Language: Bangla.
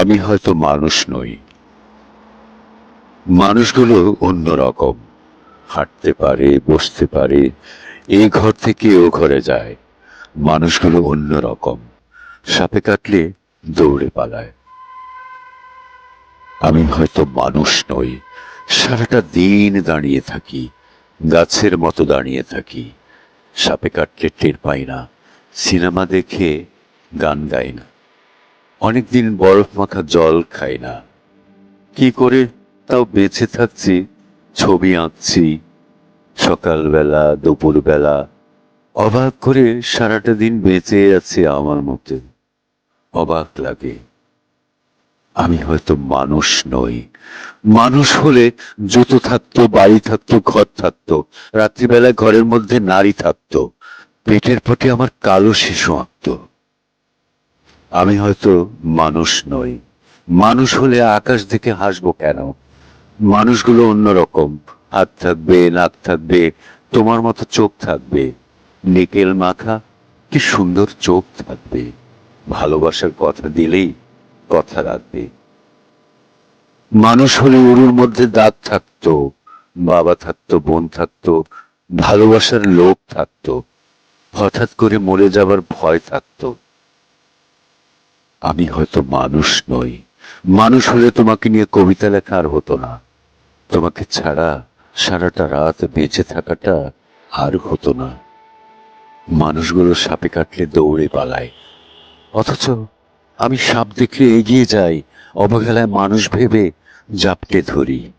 আমি হয়তো মানুষ নই। মানুষগুলো অন্যরকম হাঁটতে পারে, বসতে পারে, এই ঘর থেকে ও ঘরে যায়। মানুষগুলো অন্যরকম সাপে কাটলে দৌড়ে পালায়। আমি হয়তো মানুষ নই। সারাটা দিন দাঁড়িয়ে থাকি। গাছের মতো দাঁড়িয়ে থাকি। সাপে কাটলে টের পাই না। সিনেমা দেখে গান গাই না। অনেকদিন বরফ মাখা জল খাই না। কি করে তাও বেঁচে থাকছি, ছবি আঁকছি, সকালবেলা, দুপুরবেলা। অবাক করে সারাটা দিন বেঁচে আছে আমার মতে অবাক লাগে। আমি হয়তো মানুষ নই। মানুষ হলে জুতো থাকতো, বাড়ি থাকতো, ঘর থাকতো রাত্রিবেলা ঘরের মধ্যে নারী থাকতো, পেটের পটে আমার কালো শিশু আঁকতো। আমি হয়তো মানুষ নই। মানুষ হলে আকাশ দেখে হাসবো কেন? মানুষগুলো অন্যরকম। হাত থাকবে, নাক থাকবে, তোমার মতো চোখ থাকবে। নিকেল মাখা, কি সুন্দর চোখ থাকবে। ভালোবাসার কথা দিলেই কথা রাখবে। মানুষ হলে উরুর মধ্যে দাগ থাকতো, বাবা থাকতো, বোন থাকতো, ভালোবাসার লোক থাকতো। হঠাৎ করে মরে যাবার ভয় থাকতো। আমি হয়তো মানুষ নই। মানুষ হলে তোমাকে নিয়ে কবিতা লেখা আর হতো না। তোমাকে ছাড়া সারাটা রাত বেঁচে থাকাটা আর হতো না। মানুষগুলো সাপে কাটলে দৌড়ে পালায়। অথচ আমি সাপ দেখলে এগিয়ে যাই। অবহেলায় মানুষ ভেবে জাপটে ধরি।